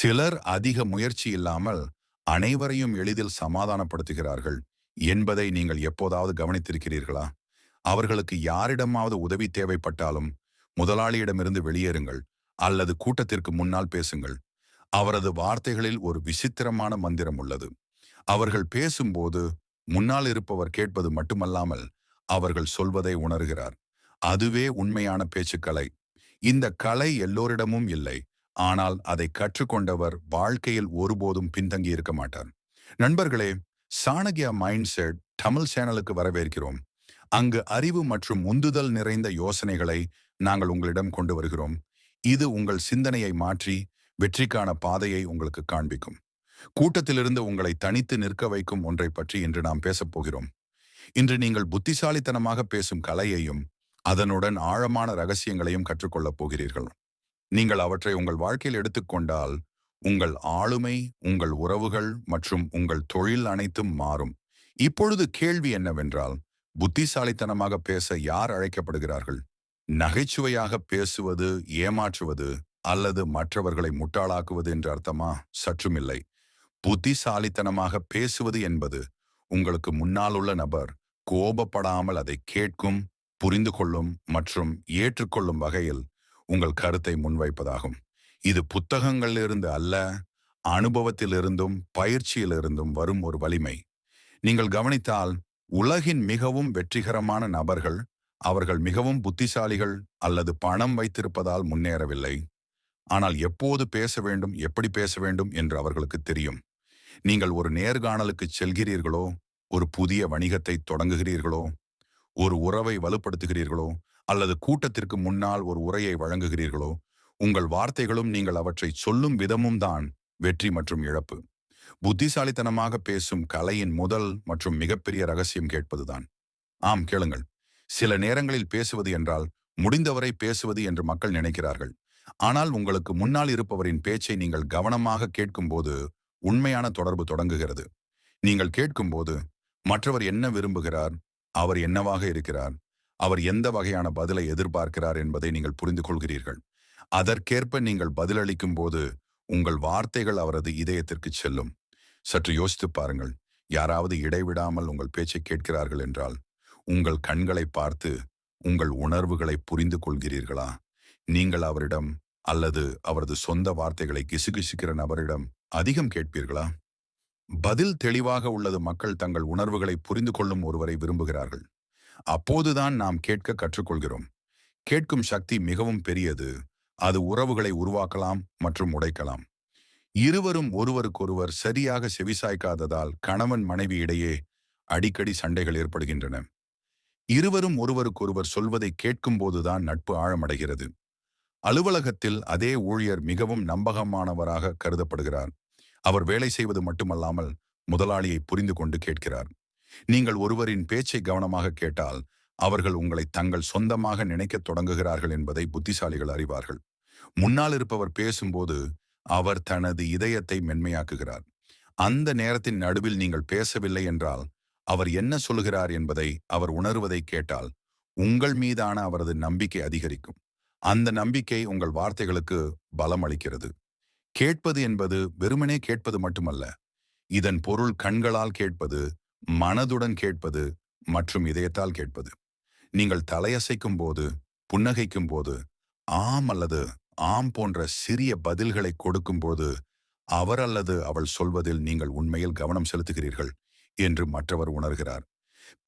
சிலர் அதிக முயற்சி இல்லாமல் அனைவரையும் எளிதில் சமாதானப்படுத்துகிறார்கள் என்பதை நீங்கள் எப்போதாவது கவனித்திருக்கிறீர்களா? அவர்களுக்கு யாரிடமாவது உதவி தேவைப்பட்டாலும் முதலாளியிடமிருந்து வெளியேறுங்கள் அல்லது கூட்டத்திற்கு முன்னால் பேசுங்கள். அவரது வார்த்தைகளில் ஒரு விசித்திரமான மந்திரம் உள்ளது. அவர்கள் பேசும்போது முன்னால் இருப்பவர் கேட்பது மட்டுமல்லாமல் அவர்கள் சொல்வதை உணர்கிறார். அதுவே உண்மையான பேச்சுக்கலை. இந்த கலை எல்லோரிடமும் இல்லை. ஆனால் அதை கற்றுக்கொண்டவர் வாழ்க்கையில் ஒருபோதும் பின்தங்கி இருக்க மாட்டார். நண்பர்களே சாணகியா மைண்ட் செட் தமிழ் சேனலுக்கு வரவேற்கிறோம். அங்கு அறிவு மற்றும் உந்துதல் நிறைந்த யோசனைகளை நாங்கள் உங்களிடம் கொண்டு வருகிறோம். இது உங்கள் சிந்தனையை மாற்றி வெற்றிக்கான பாதையை உங்களுக்கு காண்பிக்கும். கூட்டத்திலிருந்து உங்களை தனித்து நிற்க வைக்கும் ஒன்றை பற்றி இன்று நாம் பேசப் போகிறோம். இன்று நீங்கள் புத்திசாலித்தனமாக பேசும் கலையையும் அதனுடன் ஆழமான ரகசியங்களையும் கற்றுக்கொள்ளப் போகிறீர்கள். நீங்கள் அவற்றை உங்கள் வாழ்க்கையில் எடுத்துக்கொண்டால் உங்கள் ஆளுமை உங்கள் உறவுகள் மற்றும் உங்கள் தொழில் அனைத்தும் மாறும். இப்பொழுது கேள்வி என்னவென்றால் புத்திசாலித்தனமாக பேச யார் அழைக்கப்படுகிறார்கள்? நகைச்சுவையாக பேசுவது ஏமாற்றுவது அல்லது மற்றவர்களை முட்டாளாக்குவது என்று அர்த்தமா? சற்றுமில்லை புத்திசாலித்தனமாக பேசுவது என்பது உங்களுக்கு முன்னால் உள்ள நபர் கோபப்படாமல் அதை கேட்கும் புரிந்து கொள்ளும் மற்றும் ஏற்றுக்கொள்ளும் வகையில் உங்கள் கருத்தை முன்வைப்பதாகும். இது புத்தகங்களிலிருந்து அல்ல அனுபவத்திலிருந்தும் பயிற்சியிலிருந்தும் வரும் ஒரு வலிமை. நீங்கள் கவனித்தால் உலகின் மிகவும் வெற்றிகரமான நபர்கள் அவர்கள் மிகவும் புத்திசாலிகள் அல்லது பணம் வைத்திருப்பதால் முன்னேறவில்லை. ஆனால் எப்போது பேச வேண்டும் எப்படி பேச வேண்டும் என்று அவர்களுக்கு தெரியும். நீங்கள் ஒரு நேர்காணலுக்கு செல்கிறீர்களோ ஒரு புதிய வணிகத்தை தொடங்குகிறீர்களோ ஒரு உறவை வலுப்படுத்துகிறீர்களோ அல்லது கூட்டத்திற்கு முன்னால் ஒரு உரையை வழங்குகிறீர்களோ உங்கள் வார்த்தைகளும் நீங்கள் அவற்றை சொல்லும் விதமும் தான் வெற்றி மற்றும் இழப்பு. புத்திசாலித்தனமாக பேசும் கலையின் முதல் மற்றும் மிகப்பெரிய ரகசியம் கேட்பதுதான். ஆம் கேளுங்கள். சில நேரங்களில் பேசுவது என்றால் முடிந்தவரை பேசுவது என்று மக்கள் நினைக்கிறார்கள். ஆனால் உங்களுக்கு முன்னால் இருப்பவரின் பேச்சை நீங்கள் கவனமாக கேட்கும்போது உண்மையான தொடர்பு தொடங்குகிறது. நீங்கள் கேட்கும்போது மற்றவர் என்ன விரும்புகிறார்? அவர் என்னவாக இருக்கிறார்? அவர் எந்த வகையான பதிலை எதிர்பார்க்கிறார் என்பதை நீங்கள் புரிந்து கொள்கிறீர்கள் அதற்கேற்ப நீங்கள் பதிலளிக்கும் போது உங்கள் வார்த்தைகள் அவரது இதயத்திற்கு செல்லும். சற்று யோசித்து பாருங்கள். யாராவது இடைவிடாமல் உங்கள் பேச்சை கேட்கிறார்கள் என்றால் உங்கள் கண்களை பார்த்து உங்கள் உணர்வுகளை புரிந்து கொள்கிறீர்களா நீங்கள் அவரிடம் அல்லது அவரது சொந்த வார்த்தைகளை கிசுகிசுக்கிற நபரிடம் அதிகம் கேட்பீர்களா? பதில் தெளிவாக உள்ளது மக்கள் தங்கள் உணர்வுகளை புரிந்து கொள்ளும் ஒருவரை விரும்புகிறார்கள். அப்போதுதான் நாம் கேட்க கற்றுக்கொள்கிறோம். கேட்கும் சக்தி மிகவும் பெரியது. அது உறவுகளை உருவாக்கலாம் மற்றும் உடைக்கலாம். இருவரும் ஒருவருக்கொருவர் சரியாக செவிசாய்க்காததால் கணவன் மனைவி இடையே அடிக்கடி சண்டைகள் ஏற்படுகின்றன. இருவரும் ஒருவருக்கொருவர் சொல்வதை கேட்கும்போதுதான் நட்பு ஆழமடைகிறது. அலுவலகத்தில் அதே ஊழியர் மிகவும் நம்பகமானவராக கருதப்படுகிறார். அவர் வேலை செய்வது மட்டுமல்லாமல் முதலாளியை புரிந்து கொண்டு கேட்கிறார். நீங்கள் ஒருவரின் பேச்சை கவனமாக கேட்டால் அவர்கள் உங்களை தங்கள் சொந்தமாக நினைக்கத் தொடங்குகிறார்கள் என்பதை புத்திசாலிகள் அறிவார்கள். முன்னால் இருப்பவர் பேசும்போது அவர் தனது இதயத்தை மென்மையாக்குகிறார். அந்த நேரத்தின் நடுவில் நீங்கள் பேசவில்லை என்றால் அவர் என்ன சொல்கிறார் என்பதை அவர் உணர்வதை கேட்டால் உங்கள் மீதான அவரது நம்பிக்கை அதிகரிக்கும். அந்த நம்பிக்கை உங்கள் வார்த்தைகளுக்கு பலம் அளிக்கிறது. கேட்பது என்பது வெறுமனே கேட்பது மட்டுமல்ல இதன் பொருள் கண்களால் கேட்பது மனதுடன் கேட்பது மற்றும் இதயத்தால் கேட்பது. நீங்கள் தலையசைக்கும் போது புன்னகைக்கும் போது ஆம் அல்லது ஆம் போன்ற சிறிய பதில்களை கொடுக்கும்போது அவர் அல்லது அவள் சொல்வதில் நீங்கள் உண்மையில் கவனம் செலுத்துகிறீர்கள் என்று மற்றவர் உணர்கிறார்.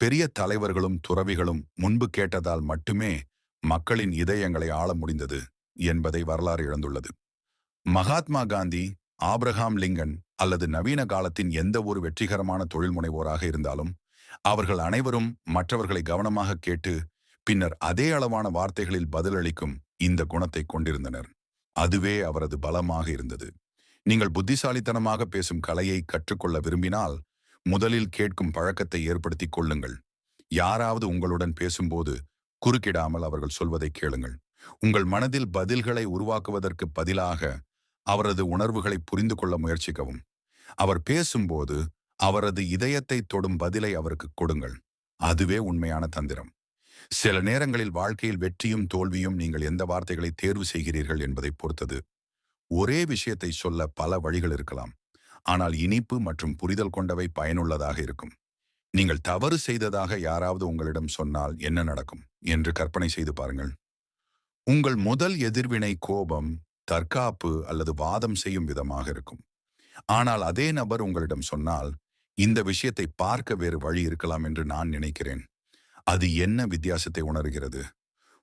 பெரிய தலைவர்களும் துறவிகளும் முன்பு கேட்டதால் மட்டுமே மக்களின் இதயங்களை ஆள முடிந்தது என்பதை வரலாறு இழந்துள்ளது. மகாத்மா காந்தி ஆப்ரஹாம் லிங்கன் அல்லது நவீன காலத்தின் எந்த ஒரு வெற்றிகரமான தொழில் முனைவோராக இருந்தாலும் அவர்கள் அனைவரும் மற்றவர்களை கவனமாக கேட்டு பின்னர் அதே அளவான வார்த்தைகளில் பதிலளிக்கும் இந்த குணத்தை கொண்டிருந்தனர். அதுவே அவரது பலமாக இருந்தது. நீங்கள் புத்திசாலித்தனமாக பேசும் கலையை கற்றுக்கொள்ள விரும்பினால் முதலில் கேட்கும் பழக்கத்தை ஏற்படுத்திக் கொள்ளுங்கள். யாராவது உங்களுடன் பேசும்போது குறுக்கிடாமல் அவர்கள் சொல்வதை கேளுங்கள். உங்கள் மனதில் பதில்களை உருவாக்குவதற்கு பதிலாக அவரது உணர்வுகளை புரிந்து கொள்ள முயற்சிக்கவும். அவர் பேசும்போது அவரது இதயத்தை தொடும் பதிலை அவருக்கு கொடுங்கள். அதுவே உண்மையான தந்திரம். சில நேரங்களில் வாழ்க்கையில் வெற்றியும் தோல்வியும் நீங்கள் எந்த வார்த்தைகளை தேர்வு செய்கிறீர்கள் என்பதை பொறுத்தது. ஒரே விஷயத்தை சொல்ல பல வழிகள் இருக்கலாம். ஆனால் இனிப்பு மற்றும் புரிதல் கொண்டவை பயனுள்ளதாக இருக்கும். நீங்கள் தவறு செய்ததாக யாராவது உங்களிடம் சொன்னால் என்ன நடக்கும் என்று கற்பனை செய்து பாருங்கள். உங்கள் முதல் எதிர்வினை கோபம் தற்காப்பு அல்லது வாதம் செய்யும் விதமாக இருக்கும். ஆனால் அதே நபர் உங்களிடம் சொன்னால் இந்த விஷயத்தை பார்க்க வேறு வழி இருக்கலாம் என்று நான் நினைக்கிறேன். அது என்ன வித்தியாசத்தை உணர்கிறது?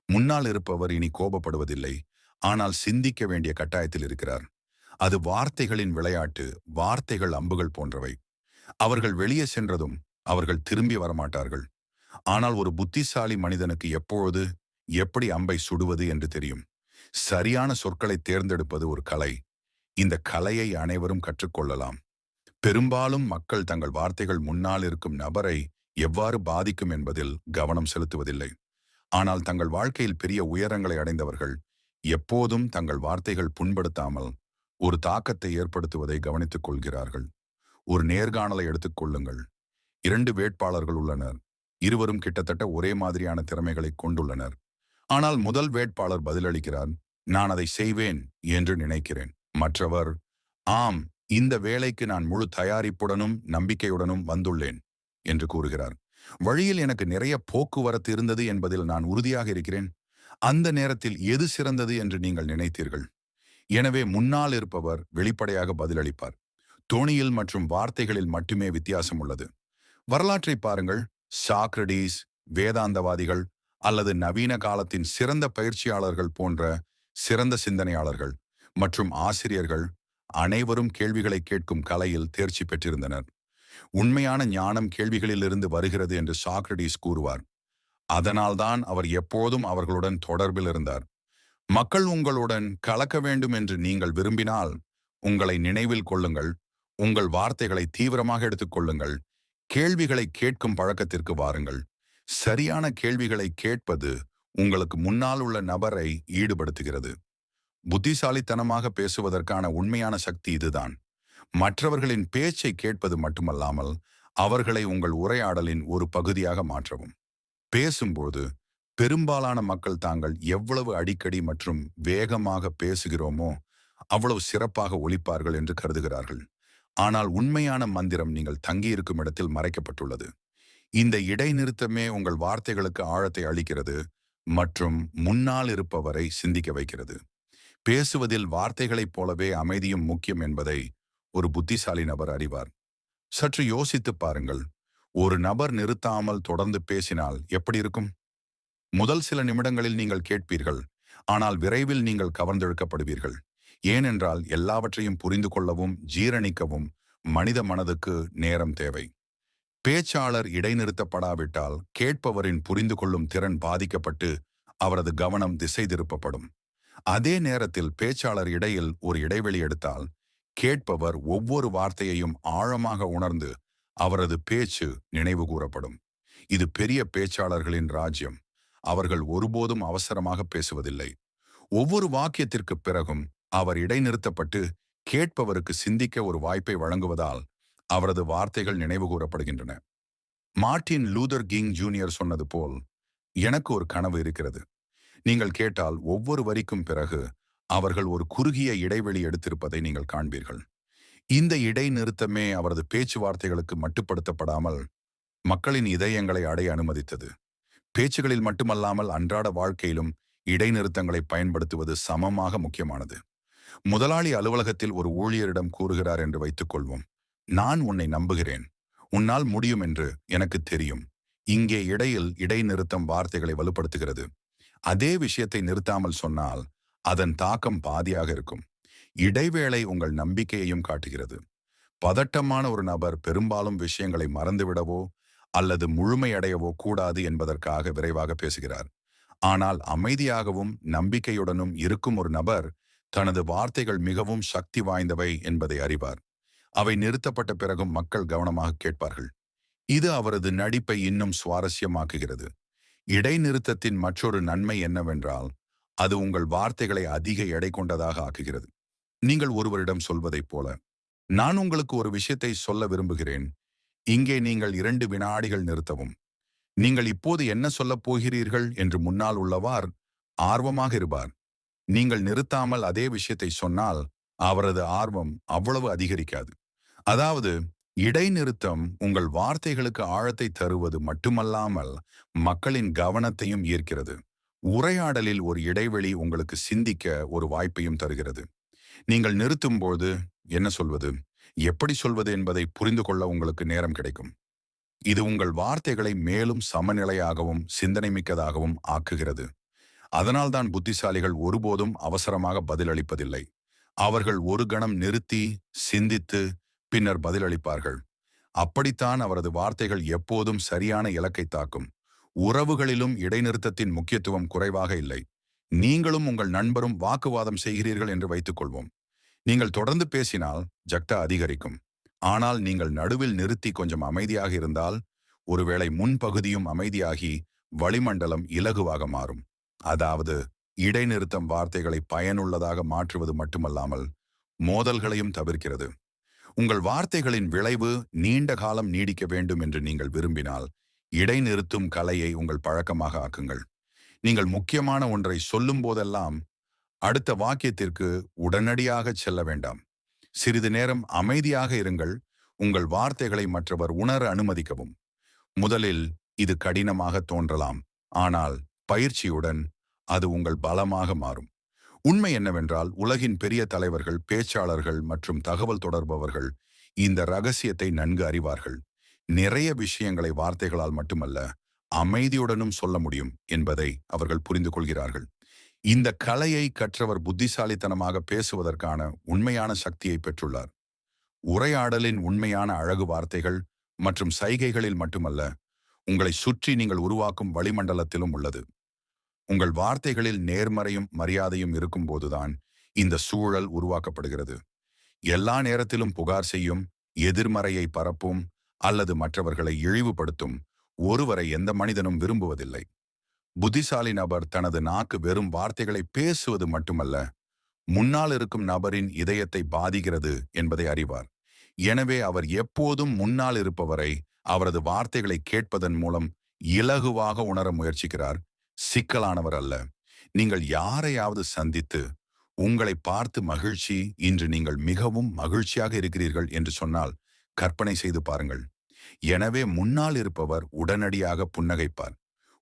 முன்னால் இருப்பவர் இனி கோபப்படுவதில்லை ஆனால் சிந்திக்க வேண்டிய கட்டாயத்தில் இருக்கிறார். அது வார்த்தைகளின் விளையாட்டு வார்த்தைகள் அம்புகள் போன்றவை. அவர்கள் வெளியே சென்றதும் அவர்கள் திரும்பி வரமாட்டார்கள். ஆனால் ஒரு புத்திசாலி மனிதனுக்கு எப்பொழுது எப்படி அம்பை சுடுவது என்று தெரியும். சரியான சொற்களை தேர்ந்தெடுப்பது ஒரு கலை இந்த கலையை அனைவரும் கற்றுக்கொள்ளலாம். பெரும்பாலும் மக்கள் தங்கள் வார்த்தைகள் முன்னால் இருக்கும் நபரை எவ்வாறு பாதிக்கும் என்பதில் கவனம் செலுத்துவதில்லை. ஆனால் தங்கள் வாழ்க்கையில் பெரிய உயரங்களை அடைந்தவர்கள் எப்போதும் தங்கள் வார்த்தைகள் புண்படுத்தாமல் ஒரு தாக்கத்தை ஏற்படுத்துவதை கவனித்துக் கொள்கிறார்கள். ஒரு நேர்காணலை எடுத்துக்கொள்ளுங்கள் இரண்டு வேட்பாளர்கள் உள்ளனர். இருவரும் கிட்டத்தட்ட ஒரே மாதிரியான திறமைகளை கொண்டுள்ளனர். ஆனால் முதல் வேட்பாளர் பதிலளிக்கிறார் நான் அதை செய்வேன் என்று நினைக்கிறேன். மற்றவர் ஆம் இந்த வேலைக்கு நான் முழு தயாரிப்புடனும் நம்பிக்கையுடனும் வந்துள்ளேன் என்று கூறுகிறார். வழியில் எனக்கு நிறைய போக்குவரத்து இருந்தது என்பதில் நான் உறுதியாக இருக்கிறேன். அந்த நேரத்தில் எது சிறந்தது என்று நீங்கள் நினைத்தீர்கள்? எனவே முன்னால் இருப்பவர் வெளிப்படையாக பதிலளிப்பார். தோணியில் மற்றும் வார்த்தைகளில் மட்டுமே வித்தியாசம் உள்ளது. வரலாற்றை பாருங்கள். சாக்ரடீஸ் வேதாந்தவாதிகள் அல்லது நவீன காலத்தின் சிறந்த பயிற்சியாளர்கள் போன்ற சிறந்த சிந்தனையாளர்கள். மற்றும் ஆசிரியர்கள் அனைவரும் கேள்விகளை கேட்கும் கலையில் தேர்ச்சி பெற்றிருந்தனர். உண்மையான ஞானம் கேள்விகளிலிருந்து வருகிறது என்று சாக்ரடீஸ் கூறுவார். அதனால்தான் அவர் எப்போதும் அவர்களுடன் தொடர்பில் இருந்தார். மக்கள் உங்களுடன் கலக்க வேண்டும் என்று நீங்கள் விரும்பினால் உங்களை நினைவில் கொள்ளுங்கள் உங்கள் வார்த்தைகளை தீவிரமாக எடுத்துக்கொள்ளுங்கள் கேள்விகளை கேட்கும் பழக்கத்திற்கு வாருங்கள். சரியான கேள்விகளை கேட்பது உங்களுக்கு முன்னால் உள்ள நபரை ஈடுபடுத்துகிறது. புத்திசாலித்தனமாக பேசுவதற்கான உண்மையான சக்தி இதுதான். மற்றவர்களின் பேச்சை கேட்பது மட்டுமல்லாமல் அவர்களை உங்கள் உரையாடலின் ஒரு பகுதியாக மாற்றவும். பேசும்போது பெரும்பாலான மக்கள் தாங்கள் எவ்வளவு அடிக்கடி மற்றும் வேகமாக பேசுகிறோமோ அவ்வளவு சிறப்பாக ஒழிப்பார்கள் என்று கருதுகிறார்கள். ஆனால் உண்மையான மந்திரம் நீங்கள் தங்கியிருக்கும் இடத்தில் மறைக்கப்பட்டுள்ளது. இந்த இடைநிறுத்தமே உங்கள் வார்த்தைகளுக்கு ஆழத்தை அளிக்கிறது மற்றும் முன்னால் இருப்பவரை சிந்திக்க வைக்கிறது. பேசுவதில் வார்த்தைகளைப் போலவே அமைதியும் முக்கியம் என்பதை ஒரு புத்திசாலி நபர் அறிவார். சற்று யோசித்து பாருங்கள். ஒரு நபர் நிறுத்தாமல் தொடர்ந்து பேசினால் எப்படி இருக்கும்? முதல் சில நிமிடங்களில் நீங்கள் கேட்பீர்கள். ஆனால் விரைவில் நீங்கள் கவர்ந்தெழுக்கப்படுவீர்கள். ஏனென்றால் எல்லாவற்றையும் புரிந்து கொள்ளவும் ஜீரணிக்கவும் மனித மனதுக்கு நேரம் தேவை. பேச்சாளர் இடைநிறுத்தப்படாவிட்டால் கேட்பவரின் புரிந்து கொள்ளும் திறன் பாதிக்கப்பட்டு அவரது கவனம் திசை திருப்பப்படும். அதே நேரத்தில் பேச்சாளர் இடையில் ஒரு இடைவெளி எடுத்தால் கேட்பவர் ஒவ்வொரு வார்த்தையையும் ஆழமாக உணர்ந்து அவரது பேச்சு நினைவு கூறப்படும். இது பெரிய பேச்சாளர்களின் ராஜ்யம். அவர்கள் ஒருபோதும் அவசரமாக பேசுவதில்லை. ஒவ்வொரு வாக்கியத்திற்கு பிறகும் அவர் இடைநிறுத்தப்பட்டு கேட்பவருக்கு சிந்திக்க ஒரு வாய்ப்பை வழங்குவதால் அவரது வார்த்தைகள் நினைவு கூறப்படுகின்றன. மார்டின் லூதர் கிங் ஜூனியர் சொன்னது போல் எனக்கு ஒரு கனவு இருக்கிறது. நீங்கள் கேட்டால் ஒவ்வொரு வரிக்கும் பிறகு அவர்கள் ஒரு குறுகிய இடைவெளி எடுத்திருப்பதை நீங்கள் காண்பீர்கள். இந்த இடைநிறுத்தமே அவரது பேச்சுவார்த்தைகளுக்கு மட்டுப்படுத்தப்படாமல் மக்களின் இதயங்களை அடைய அனுமதித்தது. பேச்சுகளில் மட்டுமல்லாமல் அன்றாட வாழ்க்கையிலும் இடைநிறுத்தங்களை பயன்படுத்துவது சமமாக முக்கியமானது. முதலாளி அலுவலகத்தில் ஒரு ஊழியரிடம் கூறுகிறார் என்று வைத்துக் கொள்வோம் நான் உன்னை நம்புகிறேன். உன்னால் முடியும் என்று எனக்கு தெரியும். இங்கே இடையில் இடைநிறுத்தம் வார்த்தைகளை வலுப்படுத்துகிறது. அதே விஷயத்தை நிறுத்தாமல் சொன்னால் அதன் தாக்கம் பாதியாக இருக்கும். இடைவேளை உங்கள் நம்பிக்கையையும் காட்டுகிறது. பதட்டமான ஒரு நபர் பெரும்பாலும் விஷயங்களை மறந்துவிடவோ அல்லது முழுமையடையவோ கூடாது என்பதற்காக விரைவாக பேசுகிறார். ஆனால் அமைதியாகவும் நம்பிக்கையுடனும் இருக்கும் ஒரு நபர் தனது வார்த்தைகள் மிகவும் சக்தி வாய்ந்தவை என்பதை அறிவார். அவை நிறுத்தப்பட்ட பிறகும் மக்கள் கவனமாக கேட்பார்கள். இது அவரது நடிப்பை இன்னும் சுவாரஸ்யமாக்குகிறது. இடைநிறுத்தத்தின் மற்றொரு நன்மை என்னவென்றால் அது உங்கள் வார்த்தைகளை அதிக எடை கொண்டதாக ஆக்குகிறது. நீங்கள் ஒருவரிடம் சொல்வதைப் போல. நான் உங்களுக்கு ஒரு விஷயத்தை சொல்ல விரும்புகிறேன். இங்கே நீங்கள் இரண்டு வினாடிகள் நிறுத்தவும். நீங்கள் இப்போது என்ன சொல்லப் போகிறீர்கள் என்று முன்னால் உள்ளவார் ஆர்வமாக இருப்பார். நீங்கள் நிறுத்தாமல் அதே விஷயத்தை சொன்னால் அவரது ஆர்வம் அவ்வளவு அதிகரிக்காது. அதாவது இடைநிறுத்தம் உங்கள் வார்த்தைகளுக்கு ஆழத்தை தருவது மட்டுமல்லாமல் மக்களின் கவனத்தையும் ஈர்க்கிறது. உரையாடலில் ஒரு இடைவெளி உங்களுக்கு சிந்திக்க ஒரு வாய்ப்பையும் தருகிறது. நீங்கள் நிறுத்தும்போது என்ன சொல்வது? எப்படி சொல்வது என்பதை புரிந்து கொள்ள உங்களுக்கு நேரம் கிடைக்கும். இது உங்கள் வார்த்தைகளை மேலும் சமநிலையாகவும் சிந்தனை மிக்கதாகவும் ஆக்குகிறது. அதனால்தான் புத்திசாலிகள் ஒருபோதும் அவசரமாக பதிலளிப்பதில்லை. அவர்கள் ஒரு கணம் நிறுத்தி சிந்தித்து பின்னர் பதிலளிப்பார்கள். அப்படித்தான் அவரது வார்த்தைகள் எப்போதும் சரியான இலக்கை தாக்கும். உறவுகளிலும் இடைநிறுத்தத்தின் முக்கியத்துவம் குறைவாக இல்லை. நீங்களும் உங்கள் நண்பரும் வாக்குவாதம் செய்கிறீர்கள் என்று வைத்துக் கொள்வோம் நீங்கள் தொடர்ந்து பேசினால் ஜக்டா அதிகரிக்கும். ஆனால் நீங்கள் நடுவில் நிறுத்தி கொஞ்சம் அமைதியாக இருந்தால் ஒருவேளை முன்பகுதியும் அமைதியாகி வளிமண்டலம் இலகுவாக மாறும். அதாவது இடைநிறுத்தம் வார்த்தைகளை பயனுள்ளதாக மாற்றுவது மட்டுமல்லாமல் மோதல்களையும் தவிர்க்கிறது. உங்கள் வார்த்தைகளின் விளைவு நீண்ட காலம் நீடிக்க வேண்டும் என்று நீங்கள் விரும்பினால் இடைநிறுத்தும் கலையை உங்கள் பழக்கமாக ஆக்குங்கள். நீங்கள் முக்கியமான ஒன்றை சொல்லும் போதெல்லாம் அடுத்த வாக்கியத்திற்கு உடனடியாக செல்ல வேண்டாம். சிறிது நேரம் அமைதியாக இருங்கள். உங்கள் வார்த்தைகளை மற்றவர் உணர அனுமதிக்கவும். முதலில் இது கடினமாக தோன்றலாம். ஆனால் பயிற்சியுடன் அது உங்கள் பலமாக மாறும். உண்மை என்னவென்றால் உலகின் பெரிய தலைவர்கள் பேச்சாளர்கள் மற்றும் தகவல் தொடர்பவர்கள் இந்த ரகசியத்தை நன்கு அறிவார்கள். நிறைய விஷயங்களை வார்த்தைகளால் மட்டுமல்ல அமைதியுடனும் சொல்ல முடியும் என்பதை அவர்கள் புரிந்து கொள்கிறார்கள். இந்த கலையை கற்றவர் புத்திசாலித்தனமாக பேசுவதற்கான உண்மையான சக்தியை பெற்றுள்ளார். உரையாடலின் உண்மையான அழகு வார்த்தைகள் மற்றும் சைகைகளில் மட்டுமல்ல உங்களை சுற்றி நீங்கள் உருவாக்கும் வளிமண்டலத்திலும் உள்ளது. உங்கள் வார்த்தைகளில் நேர்மறையும் மரியாதையும் இருக்கும்போதுதான் இந்த சூழல் உருவாக்கப்படுகிறது. எல்லா நேரத்திலும் புகார் செய்யும் எதிர்மறையை பரப்பும் அல்லது மற்றவர்களை இழிவுபடுத்தும் ஒருவரை எந்த மனிதனும் விரும்புவதில்லை. புத்திசாலி நபர் தனது நாக்கு வெறும் வார்த்தைகளை பேசுவது மட்டுமல்ல முன்னால் இருக்கும் நபரின் இதயத்தை பாதிக்கிறது என்பதை அறிவார். எனவே அவர் எப்போதும் முன்னால் இருப்பவரை அவரது வார்த்தைகளை கேட்பதன் மூலம் இலகுவாக உணர முயற்சிக்கிறார். சிக்கலானவர் அல்ல. நீங்கள் யாரையாவது சந்தித்து உங்களை பார்த்து மகிழ்ச்சி இன்று நீங்கள் மிகவும் மகிழ்ச்சியாக இருக்கிறீர்கள் என்று சொன்னால் கற்பனை செய்து பாருங்கள். எனவே முன்னால் இருப்பவர் உடனடியாக புன்னகைப்பார்.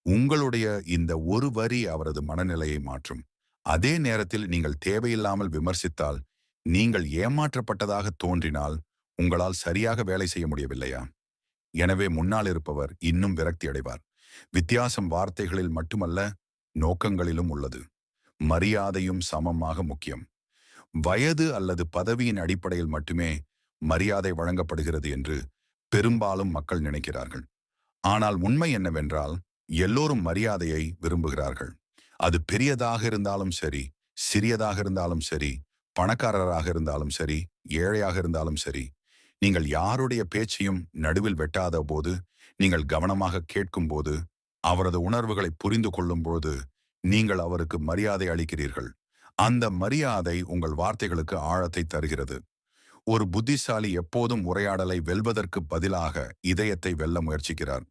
உங்களுடைய இந்த ஒரு வரி அவரது மனநிலையை மாற்றும். அதே நேரத்தில் நீங்கள் தேவையில்லாமல் விமர்சித்தால் நீங்கள் ஏமாற்றப்பட்டதாக தோன்றினால் உங்களால் சரியாக வேலை செய்ய முடியவில்லையா? எனவே முன்னால் இருப்பவர் இன்னும் விரக்தி அடைவார் வித்தியாசம் வார்த்தைகளில் மட்டுமல்ல நோக்கங்களிலும் உள்ளது. மரியாதையும் சமமாக முக்கியம். வயது அல்லது பதவியின் அடிப்படையில் மட்டுமே மரியாதை வழங்கப்படுகிறது என்று பெரும்பாலும் மக்கள் நினைக்கிறார்கள். ஆனால் உண்மை என்னவென்றால் எல்லோரும் மரியாதையை விரும்புகிறார்கள். அது பெரியதாக இருந்தாலும் சரி சிறியதாக இருந்தாலும் சரி பணக்காரராக இருந்தாலும் சரி ஏழையாக இருந்தாலும் சரி நீங்கள் யாருடைய பேச்சையும் நடுவில் வெட்டாத போது நீங்கள் கவனமாக கேட்கும்போது அவரது உணர்வுகளை புரிந்து கொள்ளும்போது நீங்கள் அவருக்கு மரியாதை அளிக்கிறீர்கள். அந்த மரியாதை உங்கள் வார்த்தைகளுக்கு ஆழத்தை தருகிறது. ஒரு புத்திசாலி எப்போதும் உரையாடலை வெல்வதற்கு பதிலாக இதயத்தை வெல்ல முயற்சிக்கிறார்.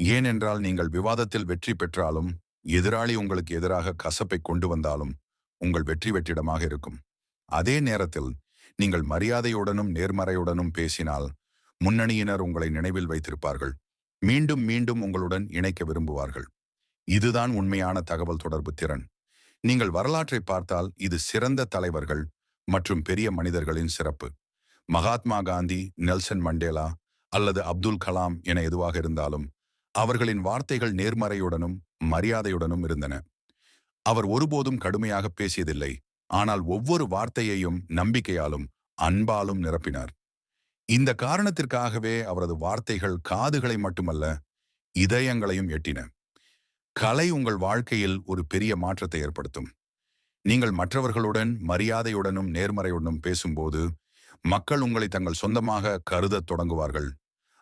ஏனென்றால் நீங்கள் விவாதத்தில் வெற்றி பெற்றாலும் எதிராளி உங்களுக்கு எதிராக கசப்பை கொண்டு வந்தாலும் உங்கள் வெற்றி வெற்றிடமாக இருக்கும். அதே நேரத்தில் நீங்கள் மரியாதையுடனும் நேர்மறையுடனும் பேசினால் முன்னணியினர் உங்களை நினைவில் வைத்திருப்பார்கள். மீண்டும் மீண்டும் உங்களுடன் இணைக்க விரும்புவார்கள். இதுதான் உண்மையான தகவல் தொடர்பு திறன். நீங்கள் வரலாற்றை பார்த்தால் இது சிறந்த தலைவர்கள் மற்றும் பெரிய மனிதர்களின் சிறப்பு. மகாத்மா காந்தி நெல்சன் மண்டேலா அல்லது அப்துல் கலாம் என எதுவாக இருந்தாலும் அவர்களின் வார்த்தைகள் நேர்மறையுடனும் மரியாதையுடனும் இருந்தன. அவர் ஒருபோதும் கடுமையாக பேசியதில்லை ஆனால் ஒவ்வொரு வார்த்தையையும் நம்பிக்கையாலும் அன்பாலும் நிரப்பினார். இந்த காரணத்திற்காகவே அவரது வார்த்தைகள் காதுகளை மட்டுமல்ல இதயங்களையும் எட்டின. கலை உங்கள் வாழ்க்கையில் ஒரு பெரிய மாற்றத்தை ஏற்படுத்தும். நீங்கள் மற்றவர்களுடன் மரியாதையுடனும் நேர்மறையுடனும் பேசும்போது மக்கள் உங்களை தங்கள் சொந்தமாக கருதத் தொடங்குவார்கள்.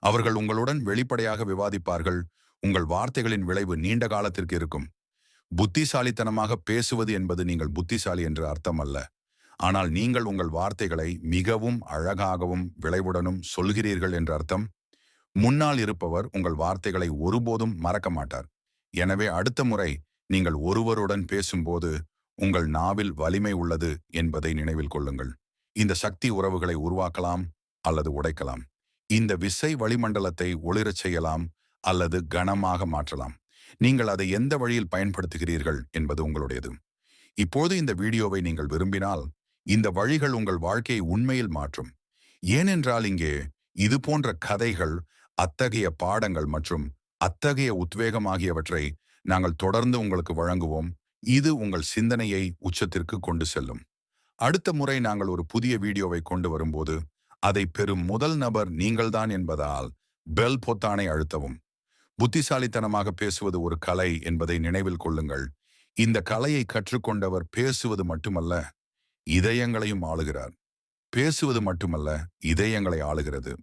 அவர்கள் உங்களுடன் வெளிப்படையாக விவாதிப்பார்கள். உங்கள் வார்த்தைகளின் விளைவு நீண்ட காலத்திற்கு இருக்கும். புத்திசாலித்தனமாக பேசுவது என்பது நீங்கள் புத்திசாலி என்று அர்த்தம் அல்ல. ஆனால் நீங்கள் உங்கள் வார்த்தைகளை மிகவும் அழகாகவும் விளைவுடனும் சொல்கிறீர்கள் என்ற அர்த்தம். முன்னால் இருப்பவர் உங்கள் வார்த்தைகளை ஒருபோதும் மறக்க மாட்டார். எனவே அடுத்த முறை நீங்கள் ஒருவருடன் பேசும்போது உங்கள் நாவில் வலிமை உள்ளது என்பதை நினைவில் கொள்ளுங்கள். இந்த சக்தி உறவுகளை உருவாக்கலாம் அல்லது உடைக்கலாம். இந்த விசை வளிமண்டலத்தை ஒளிரச் செய்யலாம் அல்லது கனமாக மாற்றலாம். நீங்கள் அதை எந்த வழியில் பயன்படுத்துகிறீர்கள் என்பது உங்களுடையது. இப்போது இந்த வீடியோவை நீங்கள் விரும்பினால் இந்த வழிகள் உங்கள் வாழ்க்கையை உண்மையில் மாற்றும். ஏனென்றால் இங்கே இது போன்ற கதைகள் அத்தகைய பாடங்கள் மற்றும் அத்தகைய உத்வேகம் ஆகியவற்றை நாங்கள் தொடர்ந்து உங்களுக்கு வழங்குவோம். இது உங்கள் சிந்தனையை உச்சத்திற்கு கொண்டு செல்லும். அடுத்த முறை நாங்கள் ஒரு புதிய வீடியோவை கொண்டு வரும்போது அதை பெறும் முதல் நபர் நீங்கள்தான் என்பதால் பெல் பொத்தானை அழுத்தவும். புத்திசாலித்தனமாக பேசுவது ஒரு கலை என்பதை நினைவில் கொள்ளுங்கள். இந்த கலையை கற்றுக்கொண்டவர் பேசுவது மட்டுமல்ல இதயங்களையும் ஆளுகிறார். பேசுவது மட்டுமல்ல இதயங்களை ஆளுகிறது.